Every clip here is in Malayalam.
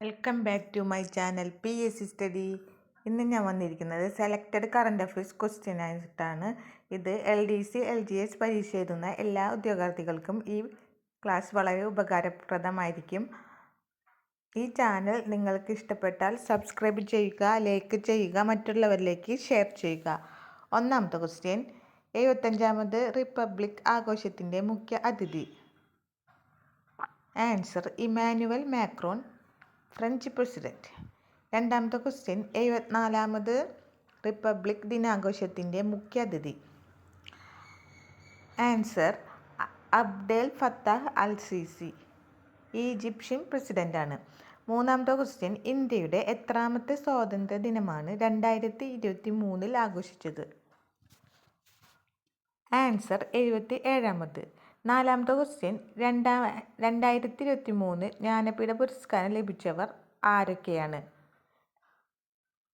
Welcome back to my channel P S C study. ഇന്ന് ഞാൻ വന്നിരിക്കുന്നത് സെലക്റ്റഡ് കറണ്ട് അഫയേഴ്സ് ക്വസ്റ്റ്യൻ ആയിട്ടാണ്. ഇത് L D C L G S പരീക്ഷ എഴുതുന്ന എല്ലാ ഉദ്യോഗാർത്ഥികൾക്കും ഈ ക്ലാസ് വളരെ ഉപകാരപ്രദമായിരിക്കും. ഈ ചാനൽ നിങ്ങൾക്ക് ഇഷ്ടപ്പെട്ടാൽ സബ്സ്ക്രൈബ് ചെയ്യുക ലൈക്ക് ചെയ്യുക മറ്റുള്ളവരിലേക്ക് ഷെയർ ചെയ്യുക. ഒന്നാമത്തെ ക്വസ്റ്റ്യൻ എഴുപത്തഞ്ചാമത് റിപ്പബ്ലിക് ആഘോഷത്തിന്റെ മുഖ്യ അതിഥി. Answer Emmanuel Macron. French president. രണ്ടാമത്തെ ക്വസ്റ്റ്യൻ എഴുപത്തിനാലാമത് റിപ്പബ്ലിക് ദിനാഘോഷത്തിന്റെ മുഖ്യാതിഥി. Answer Abdel Fattah al Sisi Egyptian പ്രസിഡന്റാണ് മൂന്നാമത്തെ ക്വസ്റ്റ്യൻ ഇന്ത്യയുടെ എത്രാമത്തെ സ്വാതന്ത്ര്യ ദിനമാണ് രണ്ടായിരത്തി ഇരുപത്തി മൂന്നിൽ ആഘോഷിച്ചത്? ആൻസർ എഴുപത്തി ഏഴാമത് നാലാമത്തെ ക്വസ്റ്റ്യൻ രണ്ടാ രണ്ടായിരത്തി ഇരുപത്തി മൂന്ന് ജ്ഞാനപീഠ പുരസ്കാരം ലഭിച്ചവർ ആരൊക്കെയാണ്?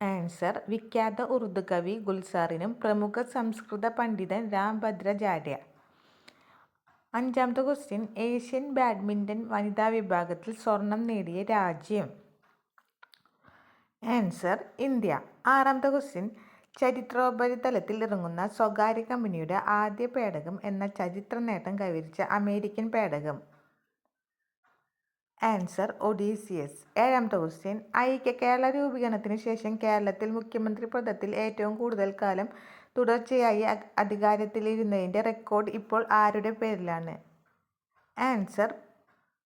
ആൻസർ വിഖ്യാത ഉറുദു കവി ഗുൽസാറിനും പ്രമുഖ സംസ്കൃത പണ്ഡിതൻ രാം ഭദ്രാചാര്യ അഞ്ചാമത്തെ ക്വസ്റ്റ്യൻ ഏഷ്യൻ ബാഡ്മിന്റൺ വനിതാ വിഭാഗത്തിൽ സ്വർണം നേടിയ രാജ്യം. Answer India. ആറാമത്തെ ക്വസ്റ്റ്യൻ ചരിത്രോപരിതലത്തിൽ ഇറങ്ങുന്ന സ്വകാര്യ കമ്പനിയുടെ ആദ്യ പേടകം എന്ന ചരിത്ര നേട്ടം കൈവരിച്ച അമേരിക്കൻ പേടകം. Answer Odysseus. ഏഴാമത്തെ ക്വസ്റ്റ്യൻ ഐക്യ കേരള രൂപീകരണത്തിന് ശേഷം കേരളത്തിൽ മുഖ്യമന്ത്രി പദത്തിൽ ഏറ്റവും കൂടുതൽ കാലം തുടർച്ചയായി അധികാരത്തിലിരുന്നതിന്റെ റെക്കോർഡ് ഇപ്പോൾ ആരുടെ പേരിലാണ്? ആൻസർ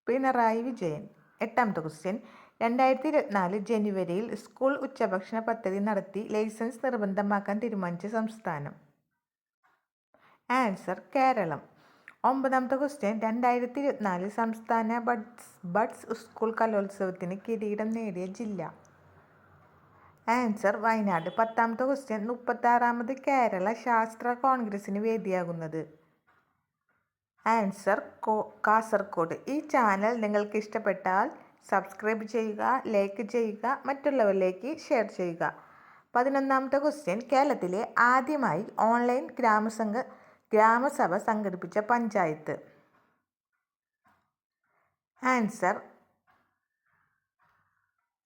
പിണറായി വിജയൻ. എട്ടാമത്തെ ക്വസ്റ്റ്യൻ രണ്ടായിരത്തി ഇരുപത്തിനാല് ജനുവരിയിൽ സ്കൂൾ ഉച്ചഭക്ഷണ പദ്ധതി നടത്തി ലൈസൻസ് നിർബന്ധമാക്കാൻ തീരുമാനിച്ച സംസ്ഥാനം. ആൻസർ കേരളം. ഒമ്പതാമത്തെ ക്വസ്റ്റ്യൻ രണ്ടായിരത്തി ഇരുപത്തിനാല് സംസ്ഥാന ബഡ്സ് ബഡ്സ് സ്കൂൾ കലോത്സവത്തിന് കിരീടം നേടിയ ജില്ല. ആൻസർ വയനാട്. പത്താമത്തെ ക്വസ്റ്റ്യൻ മുപ്പത്താറാമത് കേരള ശാസ്ത്ര കോൺഗ്രസിന് വേദിയാകുന്നത്. ആൻസർ കാസർഗോഡ് ഈ ചാനൽ നിങ്ങൾക്ക് ഇഷ്ടപ്പെട്ടാൽ സബ്സ്ക്രൈബ് ചെയ്യുക ലൈക്ക് ചെയ്യുക മറ്റുള്ളവരിലേക്ക് ഷെയർ ചെയ്യുക. പതിനൊന്നാമത്തെ ക്വസ്റ്റ്യൻ കേരളത്തിലെ ആദ്യമായി ഓൺലൈൻ ഗ്രാമസംഘ ഗ്രാമസഭ സംഘടിപ്പിച്ച പഞ്ചായത്ത്. ആൻസർ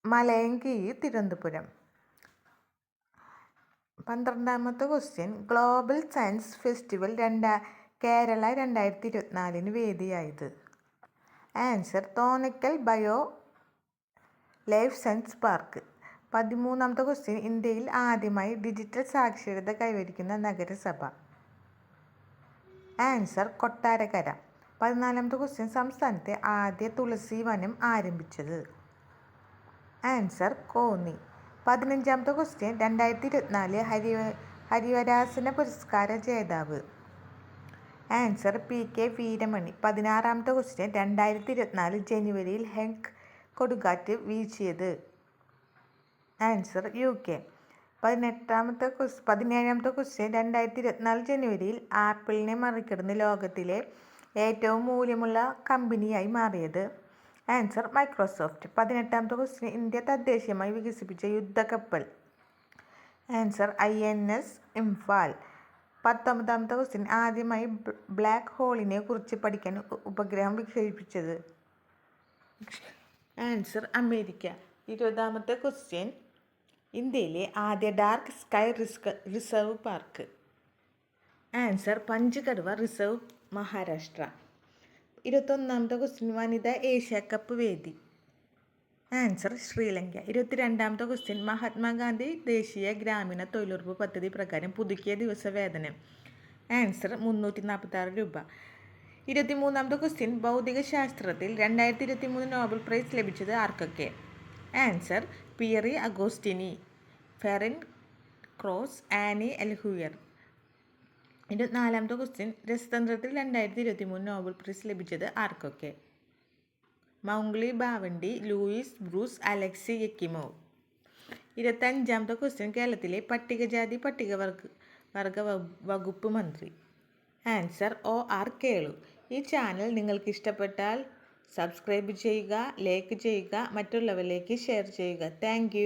മലയങ്കി തിരുവനന്തപുരം. പന്ത്രണ്ടാമത്തെ ക്വസ്റ്റ്യൻ ഗ്ലോബൽ സയൻസ് ഫെസ്റ്റിവൽ രണ്ടാ കേരള രണ്ടായിരത്തി ഇരുപത്തിനാലിന് വേദിയായത്. Answer Thonnakkal bio life science park. പതിമൂന്നാമത്തെ ക്വസ്റ്റ്യൻ ഇന്ത്യയിൽ ആദ്യമായി ഡിജിറ്റൽ സാക്ഷരത കൈവരിക്കുന്ന നഗരസഭ. ആൻസർ കൊട്ടാരക്കര. പതിനാലാമത്തെ ക്വസ്റ്റ്യൻ സംസ്ഥാനത്തെ ആദ്യ തുളസി വനം ആരംഭിച്ചത്. ആൻസർ കോന്നി. പതിനഞ്ചാമത്തെ ക്വസ്റ്റ്യൻ രണ്ടായിരത്തി ഇരുപത്തിനാല് ഹരി ഹരിവരാസന പുരസ്കാര ജേതാവ്. Answer P K Veeramani. പതിനാറാമത്തെ ക്വസ്റ്റ്യൻ രണ്ടായിരത്തി ഇരുപത്തിനാല് ജനുവരിയിൽ ഹെങ്ക് കൊടുങ്കാറ്റ് വീഴ്ചയത് ആൻസർ യു കെ. പതിനെട്ടാമത്തെ ക്വസ് പതിനേഴാമത്തെ ക്വസ്റ്റ്യൻ രണ്ടായിരത്തി ഇരുപത്തിനാല് ജനുവരിയിൽ ആപ്പിളിനെ മറികടന്ന് ലോകത്തിലെ ഏറ്റവും മൂല്യമുള്ള കമ്പനിയായി മാറിയത്. Answer Microsoft. പതിനെട്ടാമത്തെ ക്വസ്റ്റ്യൻ ഇന്ത്യ തദ്ദേശീയമായി വികസിപ്പിച്ച യുദ്ധക്കപ്പൽ. Answer I N S Imphal. പത്തൊമ്പതാമത്തെ ക്വസ്റ്റ്യൻ ആദ്യമായി ബ്ലാക്ക് ഹോളിനെ കുറിച്ച് പഠിക്കാൻ ഉപഗ്രഹം വിക്ഷേപിച്ചത് ആൻസർ അമേരിക്ക. ഇരുപതാമത്തെ ക്വസ്റ്റ്യൻ. ഇന്ത്യയിലെ ആദ്യ dark sky risk reserve park. Answer പഞ്ചകടുവ reserve Maharashtra. ഇരുപത്തൊന്നാമത്തെ ക്വസ്റ്റ്യൻ. വനിതാ ഏഷ്യ കപ്പ് വേദി. ആൻസർ ശ്രീലങ്ക. ഇരുപത്തിരണ്ടാമത്തെ ക്വസ്റ്റ്യൻ മഹാത്മാഗാന്ധി ദേശീയ ഗ്രാമീണ തൊഴിലുറപ്പ് പദ്ധതി പ്രകാരം പുതുക്കിയ ദിവസ വേതനം. ആൻസർ മുന്നൂറ്റി നാൽപ്പത്തി ആറ് രൂപ. ഇരുപത്തിമൂന്നാമത്തെ ക്വസ്റ്റ്യൻ ഭൗതിക ശാസ്ത്രത്തിൽ രണ്ടായിരത്തി ഇരുപത്തി മൂന്ന് നോബൽ പ്രൈസ് ലഭിച്ചത് ആർക്കൊക്കെ? Answer Pierre Agostini Ferenc Krausz Anne L'Huillier ഇരുപത്തിനാലാമത്തെ ക്വസ്റ്റ്യൻ രസതന്ത്രത്തിൽ രണ്ടായിരത്തി ഇരുപത്തി മൂന്ന് നോബൽ പ്രൈസ് ലഭിച്ചത് ആർക്കൊക്കെ? മൗംഗ്ലി Bawendi Louis Brus Alexei Ekimov ഇരുപത്തഞ്ചാമത്തെ question കേരളത്തിലെ പട്ടികജാതി പട്ടികവർഗ വർഗ വകുപ്പ് മന്ത്രി. Answer O R Kelu. ഈ ചാനൽ നിങ്ങൾക്ക് ഇഷ്ടപ്പെട്ടാൽ സബ്സ്ക്രൈബ് ചെയ്യുക ലൈക്ക് ചെയ്യുക മറ്റുള്ളവരിലേക്ക് ഷെയർ ചെയ്യുക. താങ്ക്